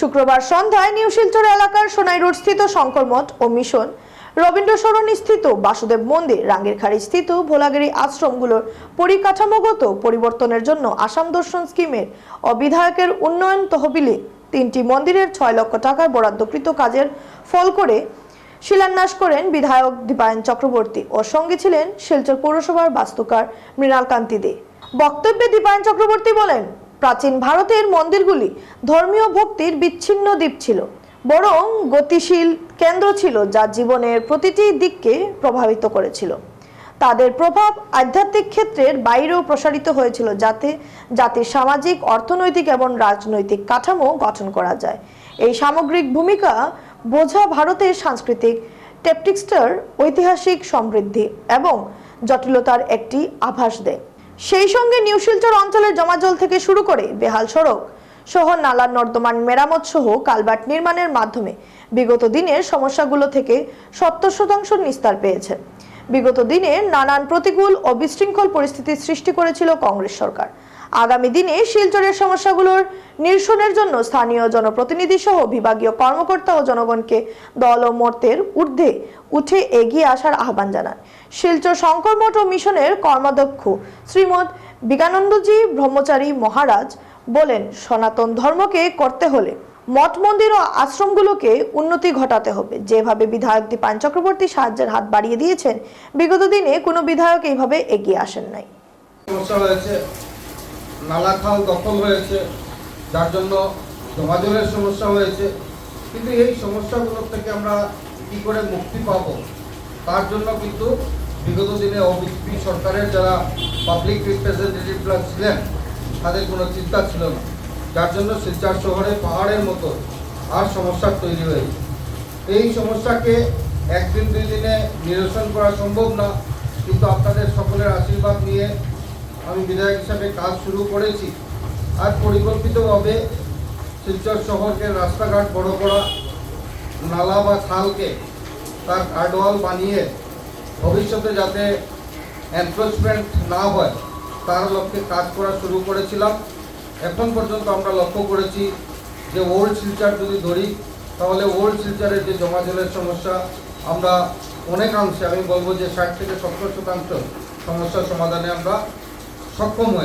শুক্রবার সন্ধ্যায় নিউ শিলচর এলাকার সোনাই রোড স্থিত শঙ্কর মঠ ও মিশন। রবীন্দ্র সরণ স্থিত বাসুদেব মন্দির, রাঙ্গিরখাড়ি স্থিত ভোলাগিরি আশ্রমগুলোর পরিকাঠামোগত পরিবর্তনের জন্য আসাম দর্শন স্কিমের ও বিধায়কের উন্নয়ন তহবিলে তিনটি মন্দিরের ছয় লক্ষ টাকার বরাদ্দকৃত কাজের ফল করে শিলান্যাস করেন বিধায়ক দীপায়ন চক্রবর্তী ও সঙ্গে ছিলেন শিলচর পৌরসভার বাস্তুকার মৃণালকান্তি দে। বক্তব্যে দীপায়ন চক্রবর্তী বলেন প্রাচীন ভারতের মন্দিরগুলি ধর্মীয় ভক্তির বিচ্ছিন্ন দ্বীপ ছিল, বরং গতিশীল কেন্দ্র ছিল যা জীবনের প্রতিটি দিককে প্রভাবিত করেছিল। তাদের প্রভাব আধ্যাত্মিক ক্ষেত্রের বাইরেও প্রসারিত হয়েছিল যাতে জাতির সামাজিক, অর্থনৈতিক এবং রাজনৈতিক কাঠামো গঠন করা যায়। এই সামগ্রিক ভূমিকা বোঝা ভারতের সাংস্কৃতিক টেপটিক্সটার ঐতিহাসিক সমৃদ্ধি এবং জটিলতার একটি আভাস দেয়। সেই সঙ্গে নিউ শিলচর অঞ্চলের জমাজল থেকে শুরু করে বেহাল সড়ক। সহ নালার নর্দমান মেরামত সহ কালবাট নির্মাণের মাধ্যমে বিগত দিনের সমস্যাগুলো থেকে সত্তর শতাংশ নিস্তার পেয়েছে। বিগত দিনে নানান প্রতিকূল ও বিশৃঙ্খল পরিস্থিতির সৃষ্টি করেছিল কংগ্রেস সরকার। আগামী দিনে শিলচরের সমস্যাগুলোর নিরসনের জন্য স্থানীয় জনপ্রতিনিধি সহ বিভাগীয় কর্মকর্তা ও জনগণকে দল ও মর্তের ঊর্ধ্বে উঠে এগিয়ে আসার আহ্বান জানান। শিলচর শঙ্কর মঠ ও মিশনের কর্মাধ্যক্ষ শ্রীমৎ বিজ্ঞানন্দজি ব্রহ্মচারী মহারাজ বলেন, সনাতন ধর্মকে করতে হলে মঠ, মন্দির ও আশ্রমগুলোকে উন্নতি ঘটাতে হবে। যেভাবে বিধায়ক দীপায়ন চক্রবর্তী সাহায্যের হাত বাড়িয়ে দিয়েছেন, বিগত দিনে কোনো বিধায়ক এইভাবে এগিয়ে আসেন নাই। সমস্যা নালা খাল দখল হয়েছে, যার জন্য জমাজলের সমস্যা হয়েছে। কিন্তু এই সমস্যাগুলোর থেকে আমরা কি করে মুক্তি পাব? তার জন্য কিন্তু বিগত দিনে অবিপি সরকারের যারা পাবলিক রিপ্রেজেন্টেটিভরা ছিলেন, তাদের কোনো চিন্তা ছিল না। যার জন্য শিলচর শহরে পাহাড়ের মতো আর সমস্যা তৈরি হয়েছে। এই সমস্যাকে একদিন দুই দিনে নিরসন করা সম্ভব না। কিন্তু আপনাদের সকলের আশীর্বাদ নিয়ে আমি বিধায়ক হিসাবে কাজ শুরু করেছি। আর পরিকল্পিতভাবে শিলচর শহরকে, রাস্তাঘাট বড় করা, নালা বা খালকে তার গার্ডওয়াল বানিয়ে ভবিষ্যতে যাতে এনক্রোচমেন্ট না হয়, তার লক্ষ্যে কাজ করা শুরু করেছিলাম। এখন পর্যন্ত আমরা লক্ষ্য করেছি যে ওল্ড শিলচর যদি ধরি, তাহলে ওল্ড শিলচরের যে জমা জলের সমস্যা, আমরা অনেকাংশে, আমি বলব যে ষাট থেকে সত্তর শতাংশ সমস্যার সমাধানে আমরা そこも